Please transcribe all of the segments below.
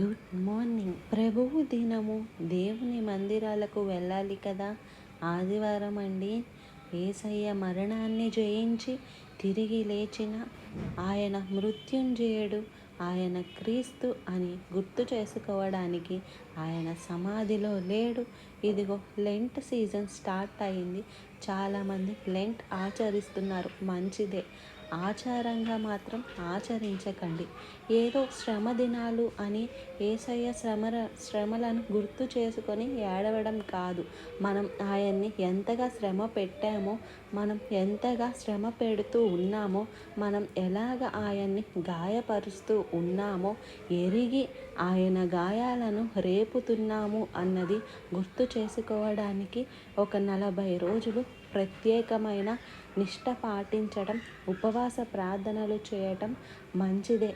Good morning. ప్రభువు దినము. దేవుని మందిరాలకు వెళ్ళాలి కదా? ఆదివారం అండి. ఏసయ్య మరణాన్ని జయించి తిరిగి లేచిన ఆయన మృత్యుంజయుడు ఆయన క్రీస్తు అని గుర్తు చేసుకోవడానికి ఆయన సమాధిలో లేడు. ఇదిగో లెంట్ సీజన్ స్టార్ట్ అయింది. చాలామంది లెంట్ ఆచరిస్తున్నారు. మంచిదే. ఆచారంగా మాత్రం ఆచరించకండి. ఏదో శ్రమ దినాలు అని ఏసయ్య శ్రమర శ్రమలను గుర్తు చేసుకొని ఏడవడం కాదు. మనం ఆయన్ని ఎంతగా శ్రమ పెట్టామో మనం ఎంతగా శ్రమ పెడుతూ ఉన్నామో మనం ఎలాగ ఆయన్ని గాయపరుస్తూ ఉన్నామో ఎరిగి ఆయన గాయాలను రేపుతున్నాము అన్నది గుర్తు చేసుకోవడానికి ఒక నలభై రోజులు ప్రత్యేకమైన నిష్ట పాటించడం ఉపవాస ప్రార్థనలు చేయటం మంచిదే.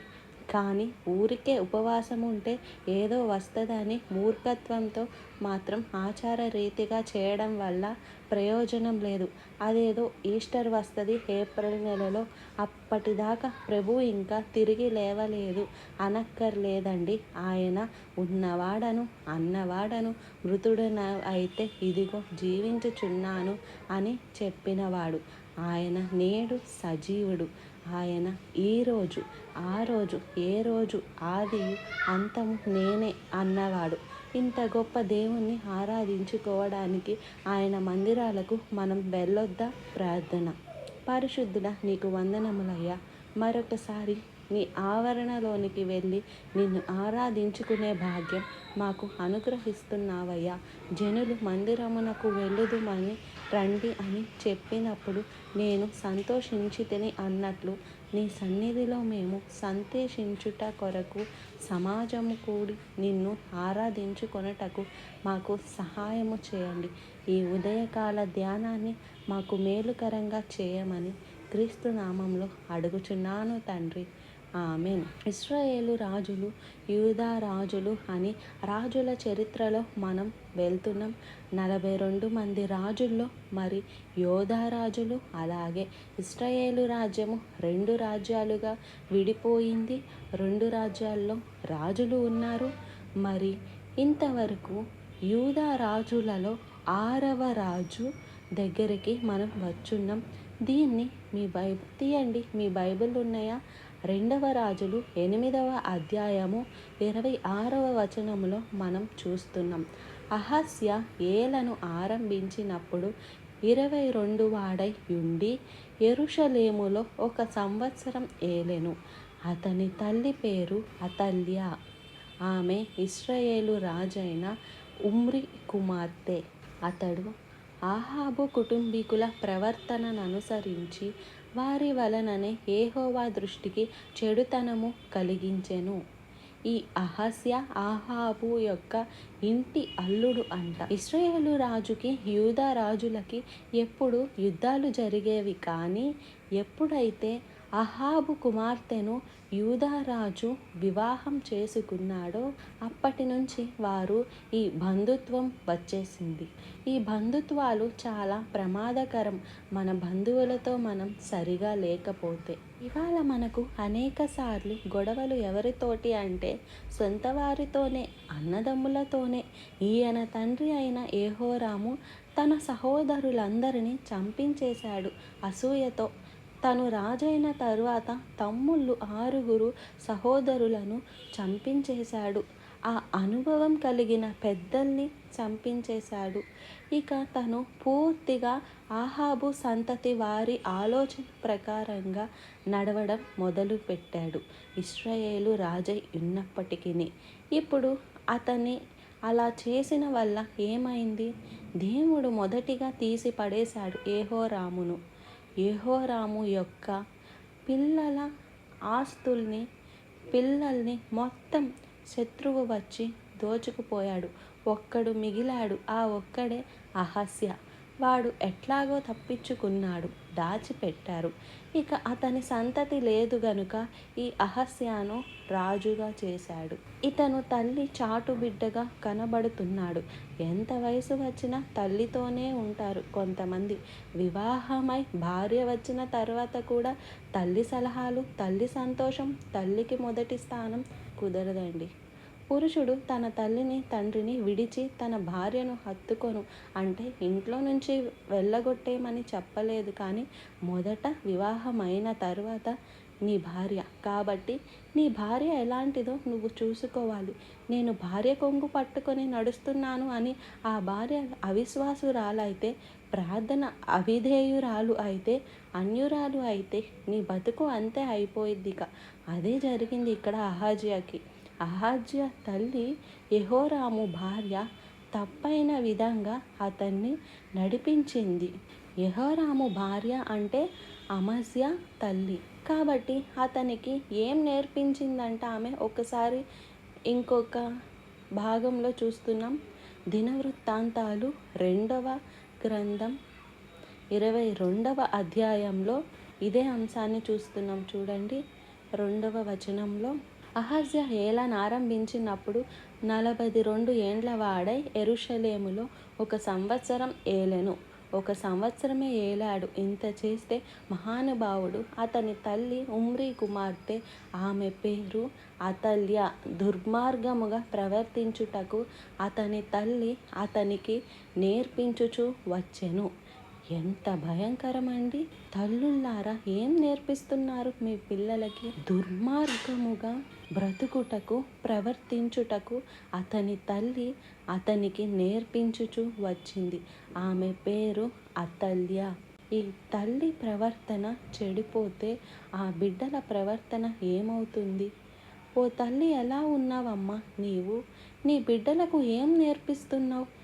కానీ ఊరికే ఉపవాసం ఉంటే ఏదో వస్తుందని మూర్ఖత్వంతో మాత్రం ఆచార రీతిగా చేయడం వల్ల ప్రయోజనం లేదు. అదేదో ఈస్టర్ వస్తుంది ఏప్రిల్ నెలలో అప్పటిదాకా ప్రభు ఇంకా తిరిగి లేవలేదు. అనక్కర్లేదండి ఆయన ఉన్నవాడను అన్నవాడను మృతుడన అయితే ఇదిగో జీవించుచున్నాను అని చెప్పినవాడు. ఆయన నేడు సజీవుడు. ఆయన ఈరోజు ఆ రోజు ఏ రోజు ఆది అంతము నేనే అన్నవాడు. ఇంత గొప్ప దేవుణ్ణి ఆరాధించుకోవడానికి ఆయన మందిరాలకు మనం వెళ్ళొద్దా? ప్రార్థన. పరిశుద్ధుడ నీకు వందనములయ్యా. మరొకసారి నీ ఆవరణలోనికి వెళ్ళి నిన్ను ఆరాధించుకునే భాగ్యం మాకు అనుగ్రహిస్తున్నావయ్యా. జనులు మందిరమునకు వెళ్ళుదుమని రండి అని చెప్పినప్పుడు నేను సంతోషించి తిని అన్నట్లు నీ సన్నిధిలో మేము సంతోషించుట కొరకు సమాజము కూడి నిన్ను ఆరాధించుకొనుటకు మాకు సహాయము చేయండి. ఈ ఉదయకాల ధ్యానాన్ని మాకు మేలుకరంగా చేయమని క్రీస్తు నామంలో అడుగుచున్నాను తండ్రి. ఆమెన్. ఇస్రాయేలు రాజులు యూదా రాజులు అని రాజుల చరిత్రలో మనం వెళ్తున్నాం. నలభై రెండు మంది రాజుల్లో మరి యోధా రాజులు అలాగే ఇస్రాయేలు రాజ్యము రెండు రాజ్యాలుగా విడిపోయింది. రెండు రాజ్యాల్లో రాజులు ఉన్నారు. మరి ఇంతవరకు యూదా రాజులలో ఆరవ రాజు దగ్గరికి మనం వచ్చున్నాం. దీన్ని మీ బైబిల్ తీయండి. మీ బైబిల్ ఉన్నాయా? రెండవ రాజులు ఎనిమిదవ అధ్యాయము ఇరవై ఆరవ వచనములో మనం చూస్తున్నాం. అహస్య ఏలను ఆరంభించినప్పుడు ఇరవై రెండు వాడై ఉండి ఎరుషలేములో ఒక సంవత్సరం ఏలెను. అతని తల్లి పేరు అతల్య. ఆమె ఇస్రాయేలు రాజైన ఉమ్రి కుమార్తె. అతడు ఆహాబు కుటుంబీకుల ప్రవర్తనను అనుసరించి వారి వలననే ఏహోవా దృష్టికి చెడుతనము కలిగించెను. ఈ అహస్య ఆహాబు యొక్క ఇంటి అల్లుడు అంట. ఇస్రాయేలు రాజుకి యూదా రాజులకి ఎప్పుడు యుద్ధాలు జరిగేవి కానీ ఎప్పుడైతే అహాబు కుమార్తెను యూదారాజు వివాహం చేసుకున్నాడో అప్పటి నుంచి వారు ఈ బంధుత్వం వచ్చేసింది. ఈ బంధుత్వాలు చాలా ప్రమాదకరం. మన బంధువులతో మనం సరిగా లేకపోతే. ఇవాళ మనకు అనేక సార్లు గొడవలు ఎవరితోటి అంటే సొంత వారితోనే అన్నదమ్ములతోనే. ఈయన తండ్రి అయిన ఏహోరాము తన సహోదరులందరినీ చంపించేశాడు అసూయతో. తను రాజైన తరువాత తమ్ముళ్ళు ఆరుగురు సహోదరులను చంపించేశాడు. ఆ అనుభవం కలిగిన పెద్దల్ని చంపించేశాడు. ఇక తను పూర్తిగా ఆహాబు సంతతి వారి ఆలోచన ప్రకారంగా నడవడం మొదలుపెట్టాడు. ఇస్రాయేలు రాజై ఉన్నప్పటికీ ఇప్పుడు అతని అలా చేసిన వల్ల ఏమైంది? దేవుడు మొదటిగా తీసి పడేశాడు ఏహోరామును. యెహోరాము యొక్క పిల్లల ఆస్తుల్ని పిల్లల్ని మొత్తం శత్రువు వచ్చి దోచుకుపోయాడు. ఒక్కడు మిగిలాడు. ఆ ఒక్కడే అహస్య. వాడు ఎట్లాగో తప్పించుకున్నాడు. దాచిపెట్టారు. ఇక అతని సంతతి లేదు గనుక ఈ అహస్యాను రాజుగా చేశాడు. ఇతను తల్లి చాటు బిడ్డగా కనబడుతున్నాడు. ఎంత వయసు వచ్చినా తల్లితోనే ఉంటారు కొంతమంది. వివాహమై భార్య వచ్చిన తర్వాత కూడా తల్లి సలహాలు తల్లి సంతోషం తల్లికి మొదటి స్థానం కుదరదండి. పురుషుడు తన తల్లిని తండ్రిని విడిచి తన భార్యను హత్తుకొను. అంటే ఇంట్లో నుంచి వెళ్ళగొట్టేమని చెప్పలేదు కానీ మొదట వివాహమైన తర్వాత నీ భార్య. కాబట్టి నీ భార్య ఎలాంటిదో నువ్వు చూసుకోవాలి. నేను భార్య కొంగు పట్టుకొని నడుస్తున్నాను అని ఆ భార్య అవిశ్వాసురాలైతే ప్రార్థన అవిధేయురాలు అయితే అన్యురాలు అయితే నీ బతుకు అంతే అయిపోయిద్దిక. అదే జరిగింది ఇక్కడ అహాజియాకి. అహాజ్య తల్లి యహోరాము భార్య తప్పైన విధంగా అతన్ని నడిపించింది. యహోరాము భార్య అంటే అమస్య తల్లి. కాబట్టి అతనికి ఏం నేర్పించిందంట ఆమె? ఒకసారి ఇంకొక భాగంలో చూస్తున్నాం. దినవృత్తాంతాలు రెండవ గ్రంథం ఇరవై రెండవ అధ్యాయంలో ఇదే అంశాన్ని చూస్తున్నాం. చూడండి రెండవ వచనంలో అహజ్య ఏలాను ఆరంభించినప్పుడు నలభై రెండు ఏండ్ల వాడై ఎరుషలేములో ఒక సంవత్సరం ఏలెను. ఒక సంవత్సరమే ఏలాడు. ఇంత చేస్తే మహానుభావుడు అతని తల్లి ఉమ్రీ కుమార్తె ఆమె పేరు అతల్య. దుర్మార్గముగా ప్రవర్తించుటకు అతని తల్లి అతనికి నేర్పించుచు వచ్చెను. ఎంత భయంకరమండి. తల్లుల్లారా ఏం నేర్పిస్తున్నారు మీ పిల్లలకి? దుర్మార్గముగా బ్రతుకుటకు ప్రవర్తించుటకు అతని తల్లి అతనికి నేర్పించుచు వచ్చింది. ఆమె పేరు అతల్య. ఈ తల్లి ప్రవర్తన చెడిపోతే ఆ బిడ్డల ప్రవర్తన ఏమవుతుంది? ఓ తల్లి ఎలా ఉన్నావమ్మా నీవు? నీ బిడ్డలకు ఏం నేర్పిస్తున్నావు?